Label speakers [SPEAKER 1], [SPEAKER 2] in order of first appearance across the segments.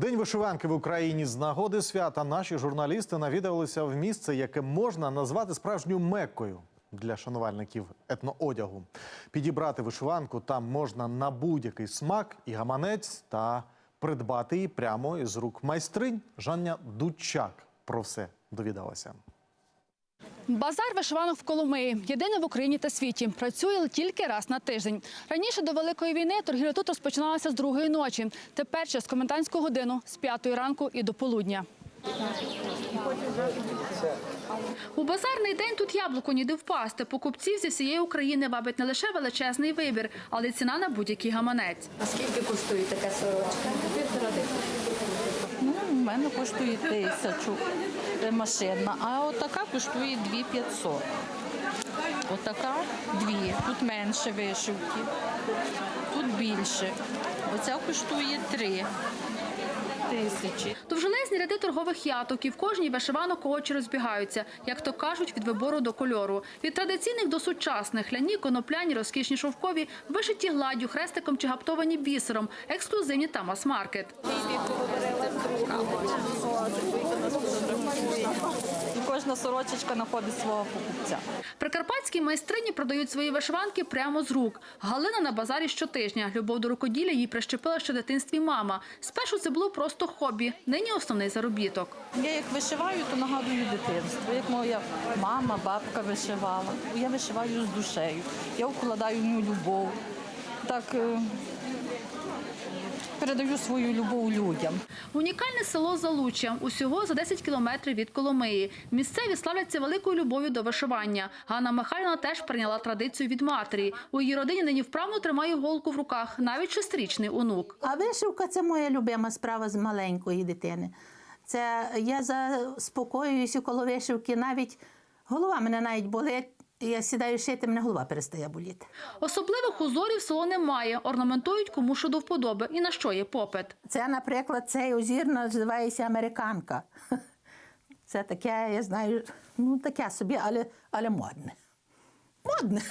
[SPEAKER 1] День вишиванки в Україні з нагоди свята наші журналісти навідалися в місце, яке можна назвати справжньою меккою для шанувальників етноодягу. Підібрати вишиванку там можна на будь-який смак і гаманець та придбати її прямо із рук майстринь. Жанна Дучак про все довідалася.
[SPEAKER 2] Базар вишиванок в Коломиї єдиний в Україні та світі. Працює тільки раз на тиждень. Раніше до великої війни торгівля тут розпочиналася з другої ночі. Тепер час комендантську годину з п'ятої ранку і до полудня. У базарний день тут яблуко ніде впасти. Покупців зі всієї України вабить не лише величезний вибір, але й ціна на будь-який гаманець.
[SPEAKER 3] А скільки коштує така сорочка?
[SPEAKER 4] Ну, у мене коштує тисячу машинна, а отака коштує 2500. Отака дві. Тут менше вишивки, тут більше. Оця коштує три тисячі.
[SPEAKER 2] Довжелезні ряди торгових яток і в кожній вишиванок очі розбігаються, як то кажуть, від вибору до кольору. Від традиційних до сучасних ляні, конопляні, розкішні шовкові, вишиті гладдю, хрестиком чи гаптовані бісером, ексклюзивні та мас-маркет.
[SPEAKER 4] Кожна сорочечка знаходить свого покупця.
[SPEAKER 2] Прикарпатські майстрині продають свої вишиванки прямо з рук. Галина на базарі щотижня. Любов до рукоділля їй прищепила ще в дитинстві мама. Спершу це було просто хобі, нині основний заробіток.
[SPEAKER 4] Я як вишиваю, то нагадую дитинство. Як моя мама, бабка вишивала. Я вишиваю з душею. Я вкладаю в ню любов. Так е, передаю свою любов людям.
[SPEAKER 2] Унікальне село Залуччя усього за 10 кілометрів від Коломиї. Місцеві славляться великою любов'ю до вишивання. Ганна Михайлівна теж прийняла традицію від матері. У її родині нині вправно тримає голку в руках, навіть шестирічний онук.
[SPEAKER 5] А вишивка це моя любима справа з маленької дитини. Це я заспокоююся коло вишивки, навіть голова мене навіть болить. Я сідаю шити, мене голова перестає боліти.
[SPEAKER 2] Особливих узорів село немає. Орнаментують кому що до вподоби і на що є попит.
[SPEAKER 5] Це, наприклад, цей озір називається американка. Це таке, я знаю, ну таке собі, але, але модне. Модне.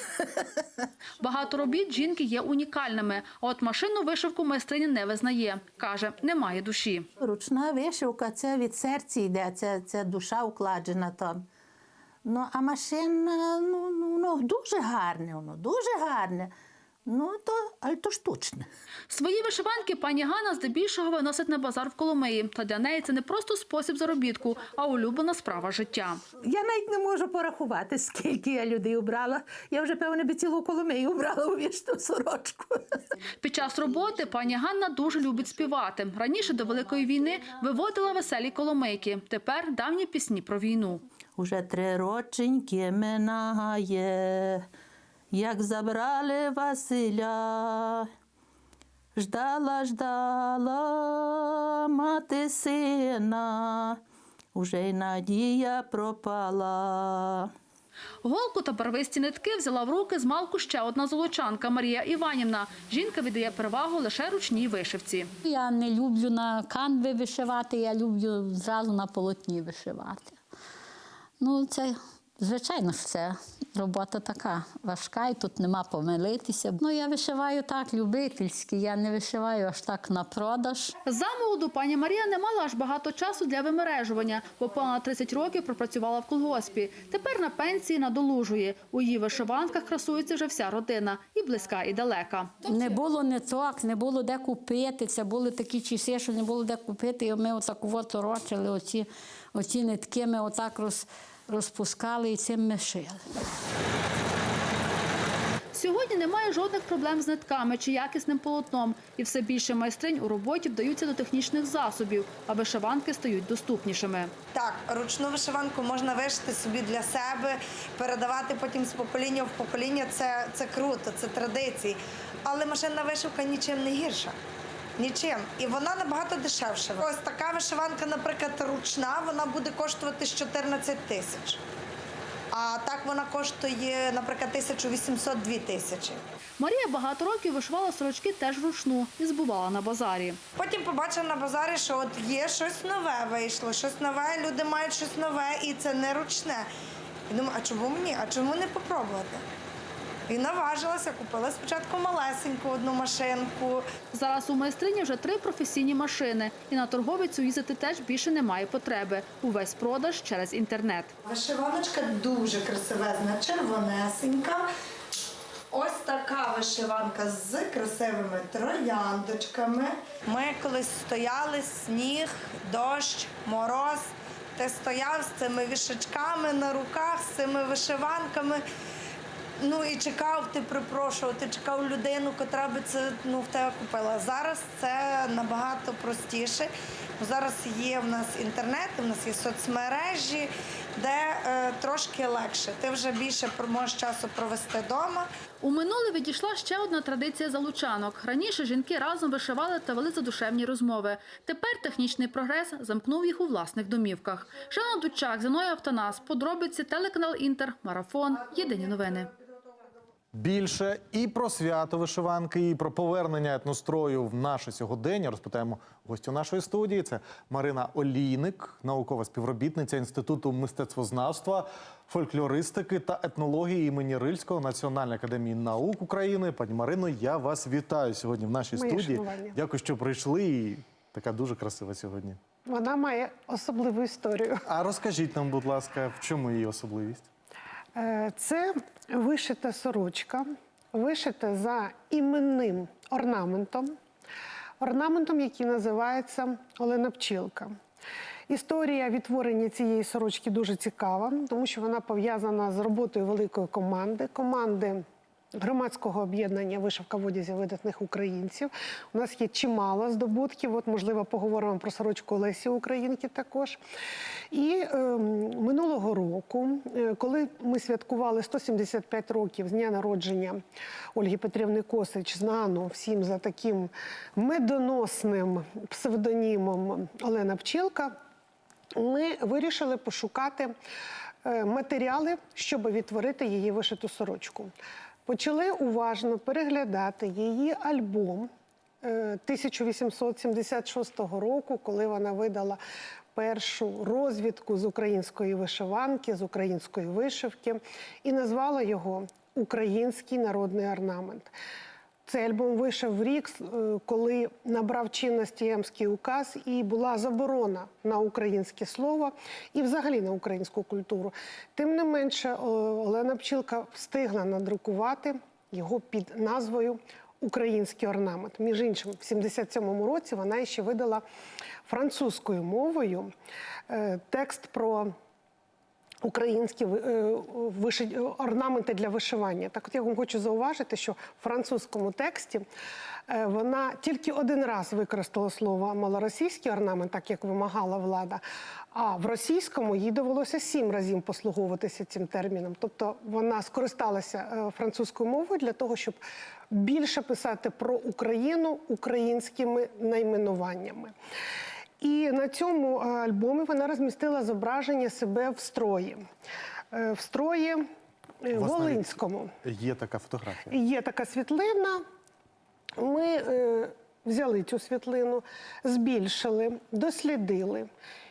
[SPEAKER 2] Багато робіт жінки є унікальними. А от машинну вишивку майстриня не визнає. Каже, немає душі.
[SPEAKER 5] Ручна вишивка це від серця йде, це, це душа укладена там. Ну, а машина, ну, ну, ну дуже гарне, воно, дуже гарне. Ну, то, але то штучне.
[SPEAKER 2] Свої вишиванки пані Ганна здебільшого виносить на базар в Коломиї. Та для неї це не просто спосіб заробітку, а улюблена справа життя.
[SPEAKER 5] Я навіть не можу порахувати, скільки я людей обрала. Я вже, певне, би цілу коломию обрала у вічну сорочку.
[SPEAKER 2] Під час роботи пані Ганна дуже любить співати. Раніше до Великої війни виводила веселі коломийки. Тепер давні пісні про війну.
[SPEAKER 5] Уже три роченьки минає, як забрали Василя. Ждала, ждала мати сина, уже й надія пропала.
[SPEAKER 2] Голку та барвисті нитки взяла в руки з малку ще одна золочанка Марія Іванівна. Жінка віддає перевагу лише ручній вишивці.
[SPEAKER 3] Я не люблю на канві вишивати, я люблю зразу на полотні вишивати. Ну, це, звичайно ж, це робота така важка, і тут нема помилитися. Ну, я вишиваю так, любительськи, я не вишиваю аж так на продаж.
[SPEAKER 2] За молоду пані Марія не мала аж багато часу для вимережування, бо понад 30 років пропрацювала в колгоспі. Тепер на пенсії надолужує. У її вишиванках красується вже вся родина, і близька, і далека.
[SPEAKER 3] Не було ниток, не було де купити. Це були такі часи, що не було де купити. І ми отак от торочили оці, оці нитки, ми отак роз, розпускали і цим ми шили.
[SPEAKER 2] Сьогодні немає жодних проблем з нитками чи якісним полотном, і все більше майстринь у роботі вдаються до технічних засобів, а вишиванки стають доступнішими.
[SPEAKER 6] Так, ручну вишиванку можна вишити собі для себе, передавати потім з покоління в покоління. Це, це круто, це традиції. Але машинна вишивка нічим не гірша. Нічим. І вона набагато дешевша. Ось така вишиванка, наприклад, ручна, вона буде коштувати з 14 тисяч. А так вона коштує, наприклад, 1800-2 тисячі.
[SPEAKER 2] Марія багато років вишивала сорочки теж вручну і збувала на базарі.
[SPEAKER 6] Потім побачила на базарі, що от є щось нове вийшло, щось нове, люди мають щось нове, і це не ручне. І думаю, а чому мені? А чому не попробувати? І наважилася, купила спочатку малесеньку одну машинку.
[SPEAKER 2] Зараз у майстрині вже три професійні машини, і на торговицю їздити теж більше немає потреби. Увесь продаж через інтернет.
[SPEAKER 6] Вишиваночка дуже красивезна, червонесенька. Ось така вишиванка з красивими трояндочками. Ми колись стояли сніг, дощ, мороз. Ти стояв з цими вішачками на руках, з цими вишиванками. Ну і чекав, ти припрошував, ти чекав людину, котра би це ну, в тебе купила. Зараз це набагато простіше. Зараз є в нас інтернет, в нас є соцмережі, де е, трошки легше. Ти вже більше можеш часу провести вдома.
[SPEAKER 2] У минуле відійшла ще одна традиція залучанок. Раніше жінки разом вишивали та вели задушевні розмови. Тепер технічний прогрес замкнув їх у власних домівках. Жанна Дучак, Зіноя Автонас, подробиці, телеканал Інтер, Марафон, Єдині новини.
[SPEAKER 1] Більше і про свято вишиванки, і про повернення етнострою в наше сьогодення розпитаємо гостю нашої студії. Це Марина Олійник, наукова співробітниця Інституту мистецтвознавства, фольклористики та етнології імені Рильського Національної академії наук України. Пані Марино, я вас вітаю сьогодні в нашій
[SPEAKER 7] Моє
[SPEAKER 1] студії.
[SPEAKER 7] шанування.
[SPEAKER 1] Дякую, що прийшли. І така дуже красива сьогодні.
[SPEAKER 7] Вона має особливу історію.
[SPEAKER 1] А розкажіть нам, будь ласка, в чому її особливість?
[SPEAKER 7] Е, Це вишита сорочка, вишита за іменним орнаментом, орнаментом, який називається Олена Пчілка. Історія відтворення цієї сорочки дуже цікава, тому що вона пов'язана з роботою великої команди, команди громадського об'єднання Вишивка в одязі видатних українців. У нас є чимало здобутків. От, можливо, поговоримо про сорочку Лесі Українки також. І е, минулого року, е, коли ми святкували 175 років з дня народження Ольги Петрівни Косич, знану всім за таким медоносним псевдонімом Олена Пчілка, ми вирішили пошукати е, матеріали, щоб відтворити її вишиту сорочку. Почали уважно переглядати її альбом е, 1876 року, коли вона видала першу розвідку з української вишиванки, з української вишивки, і назвала його Український народний орнамент. Цей альбом вийшов в рік, е, коли набрав чинності Емський указ і була заборона на українське слово і взагалі на українську культуру. Тим не менше, Олена Пчілка встигла надрукувати його під назвою Український орнамент. Між іншим, в 77-му році вона ще видала французькою мовою е, текст про українські е, виши- орнаменти для вишивання. Так от я вам хочу зауважити, що в французькому тексті е, вона тільки один раз використала слово малоросійський орнамент, так як вимагала влада. А в російському їй довелося сім разів послуговуватися цим терміном. Тобто вона скористалася е, французькою мовою для того, щоб більше писати про Україну українськими найменуваннями. І на цьому е, альбомі вона розмістила зображення себе в строї. Е, В строї е, Волинському.
[SPEAKER 1] Є така фотографія.
[SPEAKER 7] Є така світлина. Ми взяли цю світлину, збільшили, дослідили.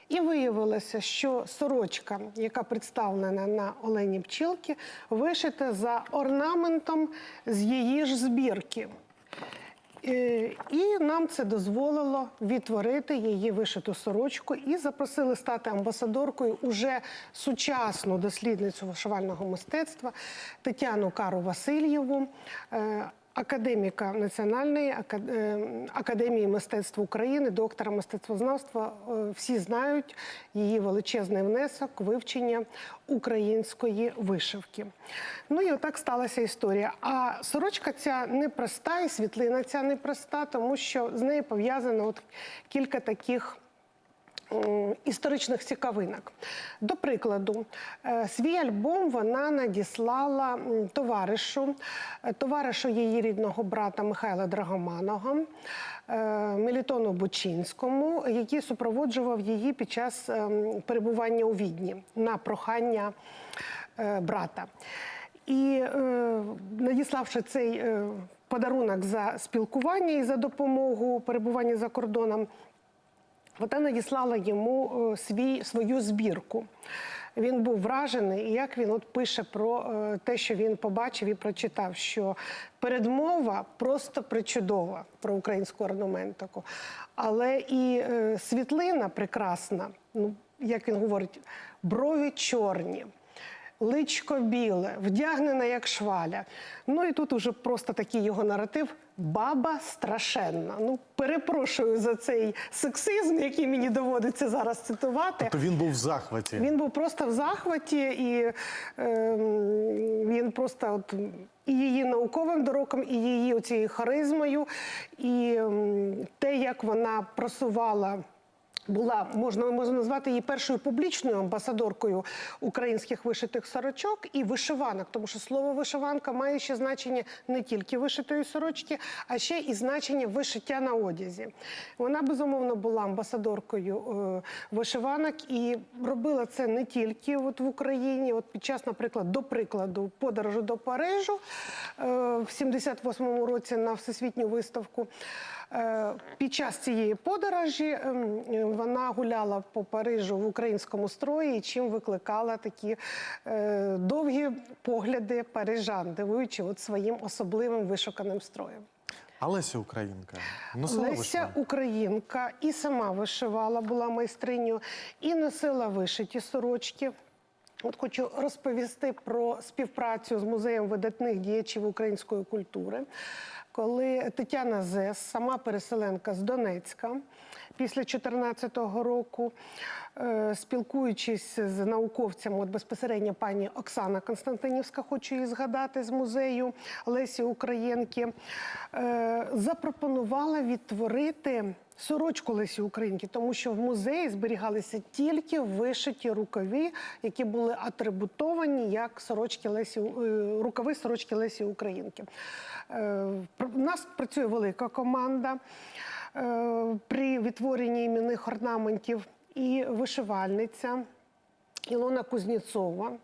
[SPEAKER 7] І виявилося, що сорочка, яка представлена на Олені Пчілки, вишита за орнаментом з її ж збірки. Е, І нам це дозволило відтворити її вишиту сорочку і запросили стати амбасадоркою уже сучасну дослідницю вишивального мистецтва Тетяну Кару Васильєву. Академіка Національної е, академії мистецтв України, доктора мистецтвознавства, Е, всі знають її величезний внесок вивчення української вишивки. Ну і отак сталася історія. А сорочка ця непроста, і світлина ця непроста, тому що з нею пов'язано от кілька таких історичних цікавинок. До прикладу, е, свій альбом вона надіслала товаришу, е, товаришу її рідного брата Михайла Драгоманого, е, Мелітону Бучинському, який супроводжував її під час ем, перебування у Відні на прохання е, брата. І е, надіславши цей е, подарунок за спілкування і за допомогу перебування за кордоном, вона надіслала йому е, свій, свою збірку. Він був вражений, і як він от пише про е, те, що він побачив і прочитав, що передмова просто причудова про українську орнаментику, але і е, світлина прекрасна, ну, як він говорить, брові чорні. Личко біле, вдягнена як шваля. Ну і тут уже просто такий його наратив. Баба страшенна. Ну, перепрошую за цей сексизм, який мені доводиться зараз цитувати.
[SPEAKER 1] То він був в захваті.
[SPEAKER 7] Він був просто в захваті, і е, він просто от і її науковим дороком, і її оцією харизмою, і ем, те, як вона просувала. Була можна можна назвати її першою публічною амбасадоркою українських вишитих сорочок і вишиванок, тому що слово вишиванка має ще значення не тільки вишитої сорочки, а ще і значення вишиття на одязі. Вона безумовно була амбасадоркою е, вишиванок і робила це не тільки от в Україні. От під час, наприклад, до прикладу, подорожу до Парижу е, в 78-му році на всесвітню виставку. Е, Під час цієї подорожі е, вона гуляла по Парижу в українському строї, чим викликала такі е, довгі погляди парижан, дивуючи от своїм особливим вишуканим строєм.
[SPEAKER 1] А Леся Українка носила
[SPEAKER 7] Леся? Українка і сама вишивала, була майстриню, і носила вишиті сорочки. От хочу розповісти про співпрацю з музеєм видатних діячів української культури, коли Тетяна Зес, сама переселенка з Донецька, після 2014 року, е, спілкуючись з науковцями, от безпосередньо пані Оксана Константинівська, хочу її згадати з музею Лесі Українки, е, запропонувала відтворити сорочку Лесі Українки, тому що в музеї зберігалися тільки вишиті рукаві, які були атрибутовані як сорочки Лесі, е, рукави сорочки Лесі Українки. У нас працює велика команда при відтворенні іменних орнаментів і вишивальниця. Ілона е,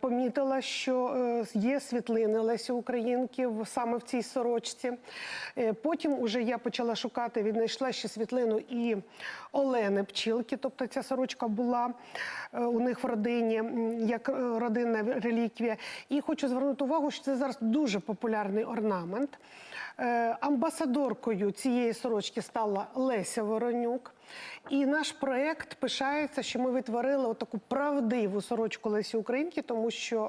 [SPEAKER 7] помітила, що е, є світлини Лесі Українки саме в цій сорочці. Е, Потім уже я почала шукати, віднайшла ще світлину і Олени Пчілки, тобто ця сорочка була е, у них в родині як е, родинна реліквія. І хочу звернути увагу, що це зараз дуже популярний орнамент. Е, Амбасадоркою цієї сорочки стала Леся Воронюк. І наш проєкт пишається, що ми відтворили таку правдиву сорочку Лесі Українки, тому що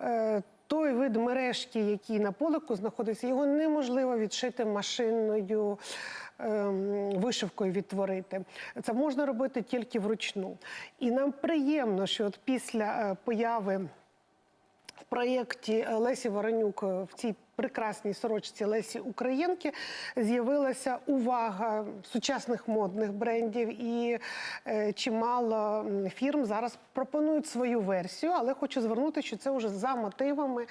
[SPEAKER 7] е, е, той вид мережки, який на полику знаходиться, його неможливо відшити машинною ем, вишивкою відтворити. Це можна робити тільки вручну. І нам приємно, що от після е, появи в проєкті Лесі Воронюк е, в цій прекрасній сорочці Лесі Українки з'явилася увага сучасних модних брендів, і е, чимало фірм зараз пропонують свою версію, але хочу звернути, що це вже за мотивами,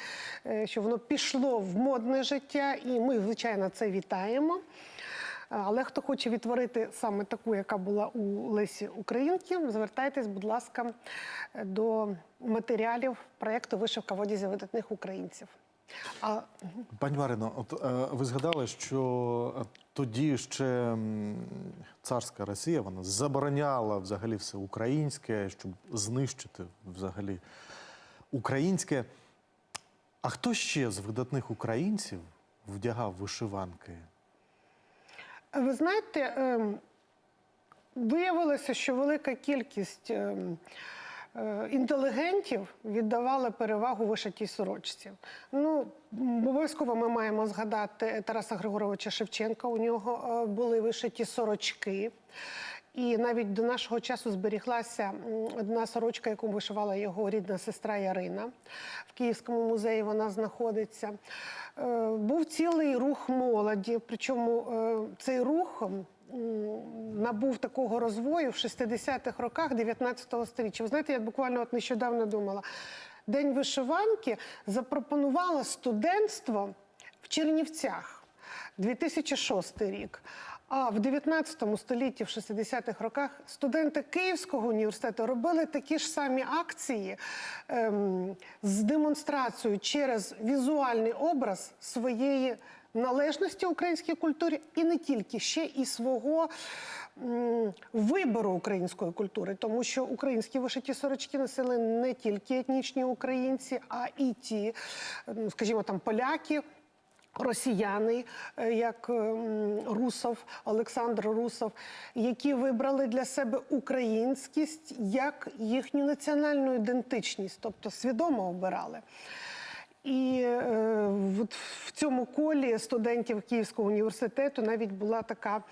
[SPEAKER 7] е, що воно пішло в модне життя, і ми, звичайно, це вітаємо. Але хто хоче відтворити саме таку, яка була у Лесі Українки, звертайтесь, будь ласка, до матеріалів проєкту Вишивка в одязі видатних українців. А
[SPEAKER 1] Пані Марино, от е, ви згадали, що е, тоді ще царська Росія вона забороняла взагалі все українське, щоб знищити взагалі українське. А хто ще з видатних українців вдягав вишиванки?
[SPEAKER 7] ви знаєте, ем, виявилося, що велика кількість ем, е, інтелігентів віддавала перевагу вишитій сорочці. Ну, обов'язково ми маємо згадати Тараса Григоровича Шевченка. У нього е, були вишиті сорочки. І навіть до нашого часу зберіглася одна сорочка, яку вишивала його рідна сестра Ярина. В Київському музеї вона знаходиться. Е, Був цілий рух молоді, причому е, цей рух набув такого розвою в 60-х роках 19-го століття. Ви знаєте, я буквально от нещодавно думала. День вишиванки запропонувало студентство в Чернівцях. 2006 рік. А в 19 столітті, в 60-х роках, студенти Київського університету робили такі ж самі акції ем, з демонстрацією через візуальний образ своєї належності українській культурі, і не тільки ще і свого м, вибору української культури, тому що українські вишиті сорочки носили не тільки етнічні українці, а і ті, скажімо, там поляки. Росіяни, е, як ем, Русов, Олександр Русов, які вибрали для себе українськість як їхню національну ідентичність, тобто свідомо обирали. І е, от в цьому колі студентів Київського університету навіть була така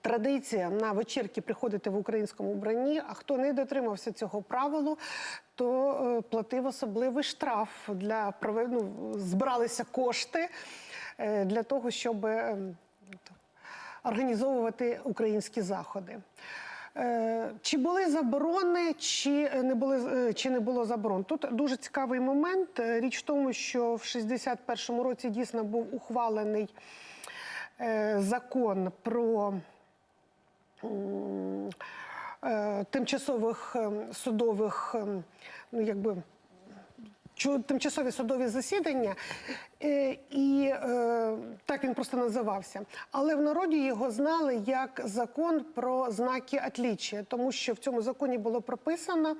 [SPEAKER 7] традиція на вечірки приходити в українському вбранні. А хто не дотримався цього правилу, то е, платив особливий штраф для ну, збиралися кошти е, для того, щоб е, організовувати українські заходи. Е, Чи були заборони, чи не були е, чи не було заборон? Тут дуже цікавий момент. Е, Річ в тому, що в 61-му році дійсно був ухвалений е, закон про е, тимчасових ем, судових, ем, ну якби тимчасові судові засідання, е, і е, так він просто називався. Але в народі його знали як закон про знаки отліччя, тому що в цьому законі було прописано,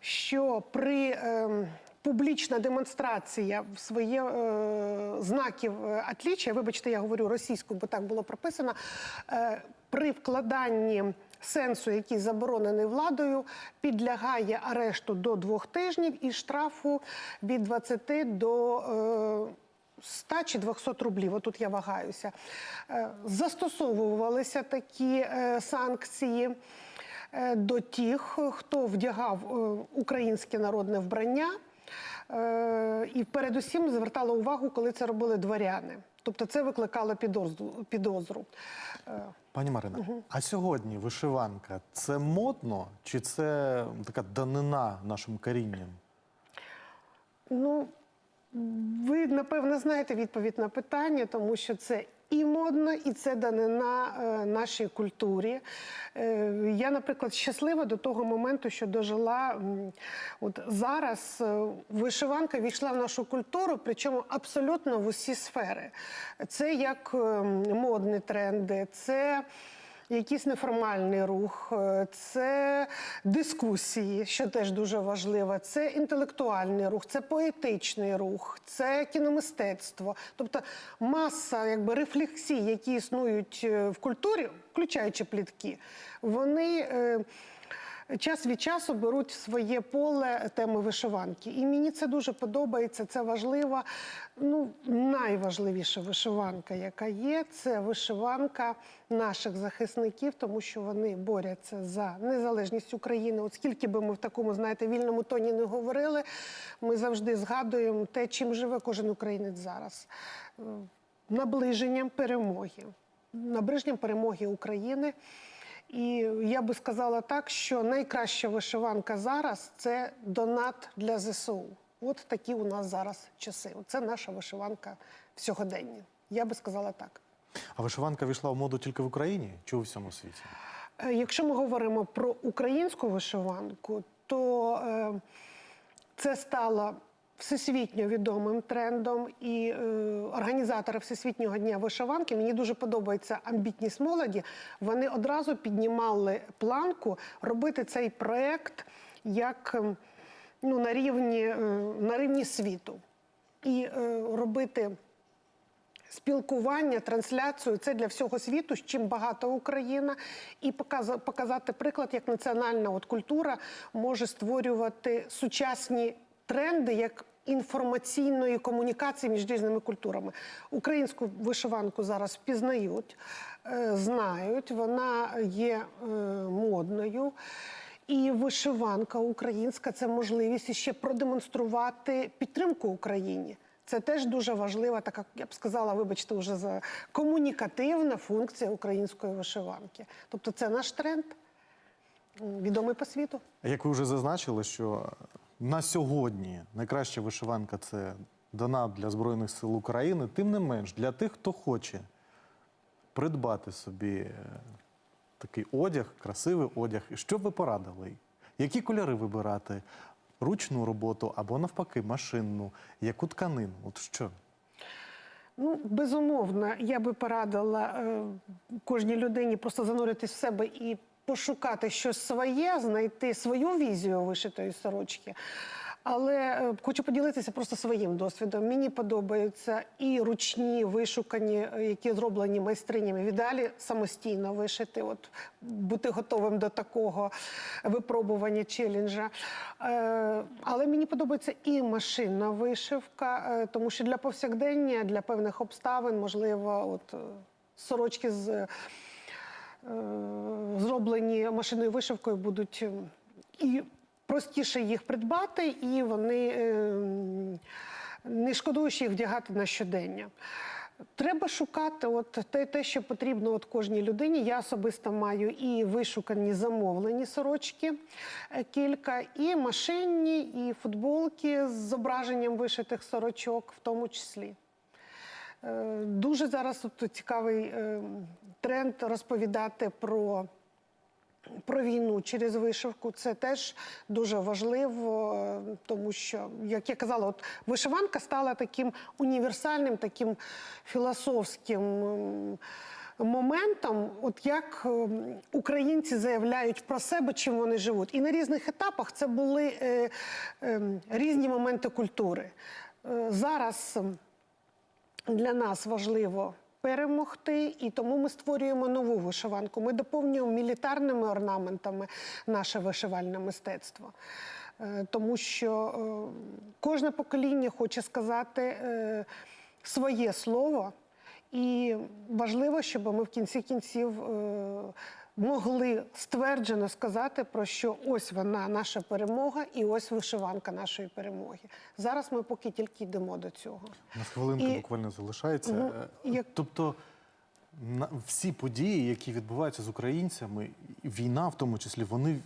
[SPEAKER 7] що при ем, Публічна демонстрація в своє е, знаків отліччя, вибачте, я говорю російською, бо так було прописано, при вкладанні сенсу, який заборонений владою, підлягає арешту до двох тижнів і штрафу від 20 до е, 100 чи 200 рублів. Отут я вагаюся. Е, Застосовувалися такі е, санкції е, до тих, хто вдягав е, українське народне вбрання. Е, І передусім звертало увагу, коли це робили дворяни. Тобто це викликало підозру. Е,
[SPEAKER 1] Пані Марина, а сьогодні вишиванка це модно чи це така данина нашим корінням?
[SPEAKER 7] Ну, ви напевно знаєте відповідь на питання, тому що це і модно, і це данина е, нашій культурі. Е, я, наприклад, щаслива до того моменту, що дожила. От зараз е, вишиванка війшла в нашу культуру, причому абсолютно в усі сфери. Це як е, модні тренди, це якийсь неформальний рух, е, це дискусії, що теж дуже важливо, це інтелектуальний рух, це поетичний рух, це кіномистецтво. Тобто маса якби, рефлексій, які існують е, в культурі, включаючи плітки, вони. Час від часу беруть в своє поле теми вишиванки. І мені це дуже подобається, це важливо. Ну, найважливіша вишиванка, яка є, це вишиванка наших захисників, тому що вони борються за незалежність України. От скільки би ми в такому, знаєте, вільному тоні не говорили, ми завжди згадуємо те, чим живе кожен українець зараз. Е, Наближенням перемоги, наближенням перемоги України. І я би сказала так, що найкраща вишиванка зараз це донат для ЗСУ. От такі у нас зараз часи. Це наша вишиванка в сьогоденні. Я би сказала так.
[SPEAKER 1] А вишиванка війшла в моду тільки в Україні чи у всьому світі?
[SPEAKER 7] Е, Якщо ми говоримо про українську вишиванку, то е, це стало всесвітньо відомим трендом. І е, організатори Всесвітнього дня вишиванки мені дуже подобається амбітність молоді. Вони одразу піднімали планку робити цей проект як ем, ну, на, рівні, е, на рівні світу. І е, робити спілкування, трансляцію це для всього світу, з чим багата Україна, і показати приклад, як національна от культура може створювати сучасні тренди як інформаційної комунікації між різними культурами. Українську вишиванку зараз впізнають, е, знають, вона є е, модною. І вишиванка українська це можливість ще продемонструвати підтримку Україні. Це теж дуже важлива, така я б сказала, вибачте, вже за комунікативна функція української вишиванки. Тобто це наш тренд, відомий по світу.
[SPEAKER 1] Як ви вже зазначили, що на сьогодні найкраща вишиванка це донат для Збройних сил України, тим не менш, для тих, хто хоче придбати собі е, такий одяг, красивий одяг, що б ви порадили? Які кольори вибирати? Ручну роботу або навпаки машинну, яку тканину? От що?
[SPEAKER 7] Ну, безумовно, я би порадила е, кожній людині просто зануритись в себе і пошукати щось своє, знайти свою візію вишитої сорочки. Але е, хочу поділитися просто своїм досвідом. Мені подобаються і ручні вишукані, е, які зроблені майстринями. В ідеалі самостійно вишити, от бути готовим до такого випробування челенджа. Е, але мені подобається і машинна вишивка, тому що для повсякдення, для певних обставин, можливо, от сорочки з. Е, зроблені машинною вишивкою, будуть е, і простіше їх придбати, і вони е, не шкодуючи їх вдягати на щодення. Треба шукати от те, те, що потрібно от кожній людині. Я особисто маю і вишукані замовлені сорочки е, кілька, і машинні, і футболки з зображенням вишитих сорочок, в тому числі. Е, Дуже зараз от цікавий е, тренд розповідати про, про війну через вишивку. Це теж дуже важливо, е, тому що, як я казала, от вишиванка стала таким універсальним, таким філософським. Моментом, от як ем, українці заявляють про себе, чим вони живуть, і на різних етапах це були е, ем, різні моменти культури. Е, зараз для нас важливо перемогти, і тому ми створюємо нову вишиванку. Ми доповнюємо мілітарними орнаментами наше вишивальне мистецтво. Е, Тому що е, кожне покоління хоче сказати е, своє слово, і важливо, щоб ми в кінці кінців могли стверджено сказати про що ось вона наша перемога, і ось вишиванка нашої перемоги. Зараз ми поки тільки йдемо до цього.
[SPEAKER 1] На хвилинку
[SPEAKER 7] І-
[SPEAKER 1] буквально залишається.
[SPEAKER 7] Ну,
[SPEAKER 1] Е,
[SPEAKER 7] як-
[SPEAKER 1] Тобто всі події, які відбуваються з українцями, війна в тому числі, вони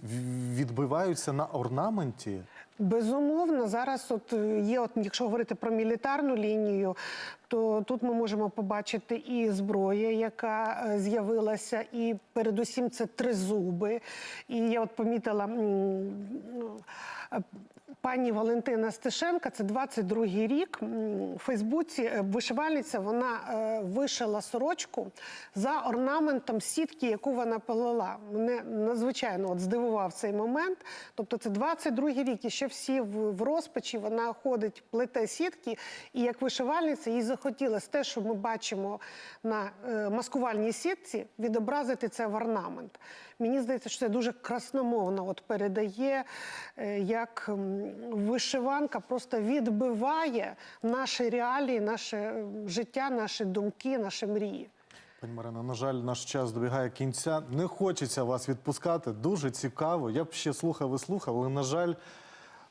[SPEAKER 1] відбиваються на орнаменті.
[SPEAKER 7] Безумовно, зараз от е, є, от, якщо говорити про мілітарну лінію, то тут ми можемо побачити і зброя, яка е, з'явилася, і передусім це тризуби. І я от помітила ну, е, пані Валентина Стешенка, це 22-й рік. У Фейсбуці е, вишивальниця вона е, вишила сорочку за орнаментом сітки, яку вона плела. Мене надзвичайно от здивував цей момент. Тобто це 22-й рік, і ще всі в, в розпачі вона ходить, плете сітки, і як вишивальниця їй захотілося те, що ми бачимо на е, маскувальній сітці, відобразити це в орнамент. Мені здається, що це дуже красномовно от передає, е, як вишиванка просто відбиває наші реалії, наше е, життя, наші думки, наші мрії.
[SPEAKER 1] Пані Марина, на жаль, наш час добігає кінця. Не хочеться вас відпускати. Дуже цікаво. Я б ще слухав і слухав, але на жаль.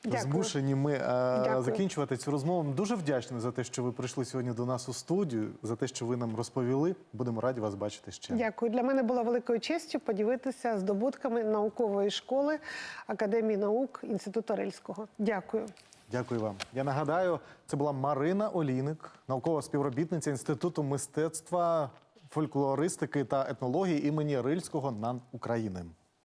[SPEAKER 7] Дякую.
[SPEAKER 1] Змушені ми е,
[SPEAKER 7] Дякую.
[SPEAKER 1] закінчувати цю розмову. Дуже вдячний за те, що ви прийшли сьогодні до нас у студію, за те, що ви нам розповіли. Будемо раді вас бачити ще.
[SPEAKER 7] Дякую. Для мене було великою честю поділитися здобутками наукової школи Академії наук Інституту Рильського. Дякую.
[SPEAKER 1] Дякую вам. Я нагадаю, це була Марина Олійник, наукова співробітниця Інституту мистецтва, фольклористики та етнології імені Рильського НАН України.